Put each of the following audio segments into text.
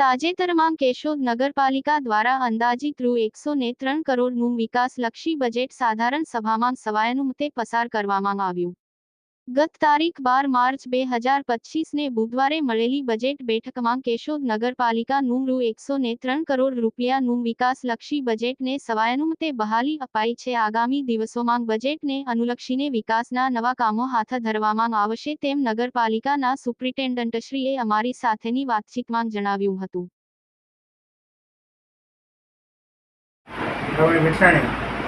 તાજેતરમાં કેશોદ નગરપાલિકા દ્વારા અંદાજિત રૂ એકસો ને ત્રણ કરોડનું વિકાસલક્ષી બજેટ સાધારણ સભામાં સવાયનુમતે પસાર કરવામાં આવ્યું. ગત તારીખ બાર માર્ચ બે હજાર પચીસને બુધવારે મળેલી બજેટ બેઠકમાં કેશોદ નગરપાલિકાનું રૂ એકસો ને ત્રણ કરોડ રૂપિયાનું વિકાસલક્ષી બજેટને સવાયનુમતે બહાલી અપાઈ છે. આગામી દિવસોમાં બજેટને અનુલક્ષીને વિકાસના નવા કામો હાથ ધરવામાં આવશે તેમ નગરપાલિકાના સુપ્રિન્ટેન્ડન્ટશ્રીએ અમારી સાથેની વાતચીતમાં જણાવ્યું હતું.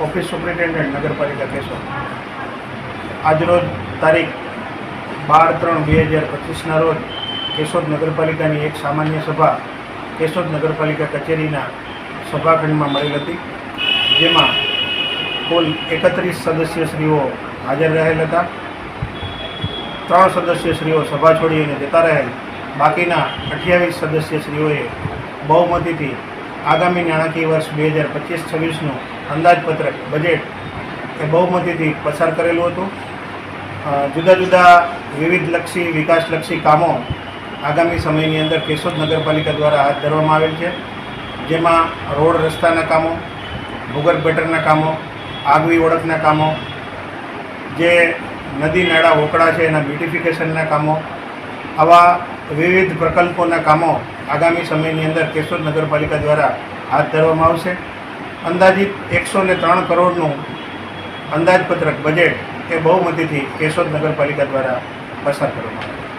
ઓફિસ સુપ્રિન્ટેન્ડન્ટ, નગરપાલિકા કેશોદ. આજરોજ તારીખ બાર ત્રણ બે હજાર પચીસના રોજ કેશોદ નગરપાલિકાની એક સામાન્ય સભા કેશોદ નગરપાલિકા કચેરીના સભાખંડમાં મળેલ હતી, જેમાં કુલ એકત્રીસ સદસ્યશ્રીઓ હાજર રહેલ હતા. ત્રણ સદસ્યશ્રીઓ સભા છોડીને જતા રહેલ. બાકીના અઠ્યાવીસ સદસ્યશ્રીઓએ બહુમતીથી આગામી નાણાકીય વર્ષ બે હજાર પચીસ છવ્વીસનું અંદાજપત્રક, બજેટ એ બહુમતીથી પસાર કરેલું હતું. જુદા જુદા વિવિધલક્ષી, વિકાસલક્ષી કામો આગામી સમયની અંદર કેશોદ નગરપાલિકા દ્વારા હાથ ધરવામાં આવેલ છે. જેમાં રોડ રસ્તાના કામો, ભૂગર્ભ ગટરના કામો, આગવી ઓળખના કામો, જે નદી, નાળા વોકળા છે એના બ્યુટિફિકેશનના કામો, આવા વિવિધ પ્રકલ્પોના કામો આગામી સમયની અંદર કેશોદ નગરપાલિકા દ્વારા હાથ ધરવામાં આવશે. અંદાજિત એકસો ને ત્રણ કરોડનું અંદાજપત્રક બજેટ એ બહુમતીથી કેશોદ નગરપાલિકા દ્વારા પસાર કરવામાં આવ્યું.